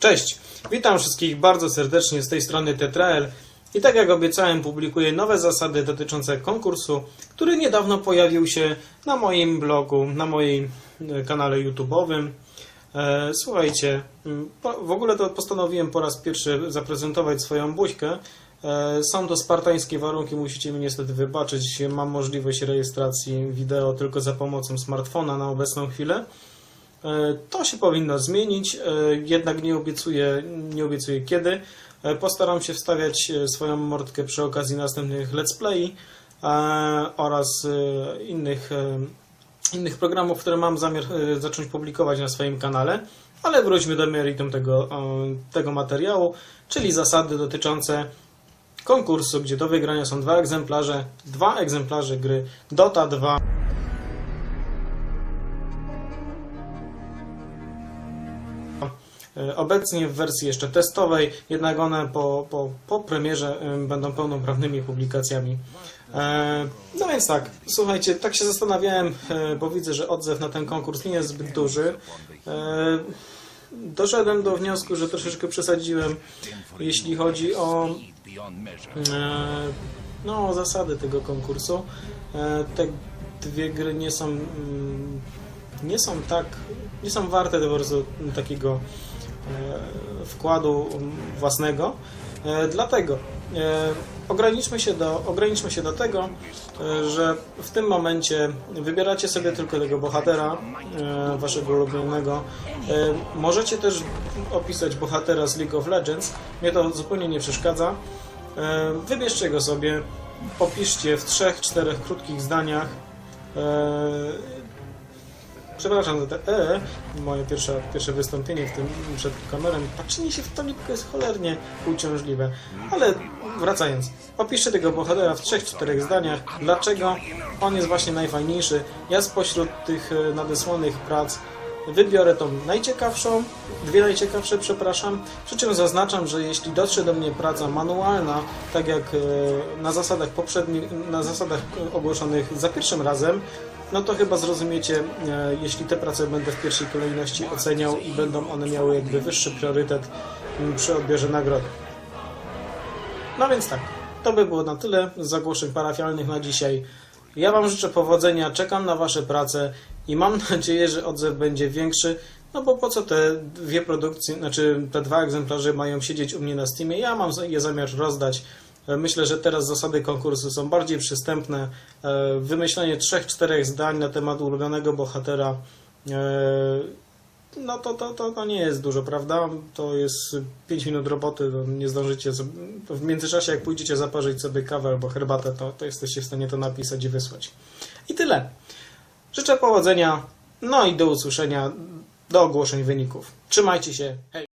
Cześć, witam wszystkich bardzo serdecznie z tej strony Tetrael i tak jak obiecałem publikuję nowe zasady dotyczące konkursu, który niedawno pojawił się na moim blogu, na moim e, kanale YouTube'owym. E, Słuchajcie, m, po- w ogóle to postanowiłem po raz pierwszy zaprezentować swoją buźkę. E, Są to spartańskie warunki, musicie mi niestety wybaczyć. Mam możliwość rejestracji wideo tylko za pomocą smartfona na obecną chwilę. E, To się powinno zmienić, e, jednak nie obiecuję, nie obiecuję kiedy. E, Postaram się wstawiać swoją mordkę przy okazji następnych let's play oraz innych, innych programów, które mam zamiar zacząć publikować na swoim kanale. Ale wróćmy do meritum tego, tego materiału, czyli zasady dotyczące konkursu, gdzie do wygrania są dwa egzemplarze, dwa egzemplarze gry Dota 2. Obecnie w wersji jeszcze testowej, jednak one po, po, po premierze em, będą pełnoprawnymi publikacjami. E, No więc tak, słuchajcie, tak się zastanawiałem, e, bo widzę, że odzew na ten konkurs nie jest zbyt duży. E, Doszedłem do wniosku, że troszeczkę przesadziłem, jeśli chodzi o e, no, zasady tego konkursu. E, Te dwie gry nie są mm, nie są tak, nie są warte po prostu takiego e, wkładu własnego. E, Dlatego e, ograniczmy się do, ograniczmy się do tego, e, że w tym momencie wybieracie sobie tylko tego bohatera e, waszego ulubionego. E, Możecie też opisać bohatera z League of Legends. Mnie to zupełnie nie przeszkadza. E, Wybierzcie go sobie, opiszcie w trzech, czterech krótkich zdaniach. Przepraszam za te e, moje pierwsze, pierwsze wystąpienie w tym przed kamerą. Patrzenie się w to jest cholernie uciążliwe. Ale wracając, opiszcie tego bohatera w trzech, czterech zdaniach. Dlaczego on jest właśnie najfajniejszy? Ja spośród tych e, nadesłanych prac wybiorę tą najciekawszą, dwie najciekawsze, przepraszam. Przy czym zaznaczam, że jeśli dotrze do mnie praca manualna, tak jak e, na zasadach poprzednich, na zasadach ogłoszonych za pierwszym razem, no to chyba zrozumiecie, e, jeśli te prace będę w pierwszej kolejności oceniał i będą one miały jakby wyższy priorytet m, przy odbierze nagrody. No więc tak, to by było na tyle z zagłoszeń parafialnych na dzisiaj. Ja Wam życzę powodzenia, czekam na Wasze prace i mam nadzieję, że odzew będzie większy. No bo po co te dwie produkcje, znaczy te dwa egzemplarze mają siedzieć u mnie na Steamie? Ja mam je zamiar rozdać. Myślę, że teraz zasady konkursu są bardziej przystępne. E, Wymyślenie trzech, czterech zdań na temat ulubionego bohatera e, no to, to, to, to nie jest dużo, prawda? To jest 5 minut roboty, nie zdążycie. W międzyczasie, jak pójdziecie zaparzyć sobie kawę albo herbatę, to, to jesteście w stanie to napisać i wysłać. I tyle. Życzę powodzenia, no i do usłyszenia, do ogłoszeń wyników. Trzymajcie się, hej!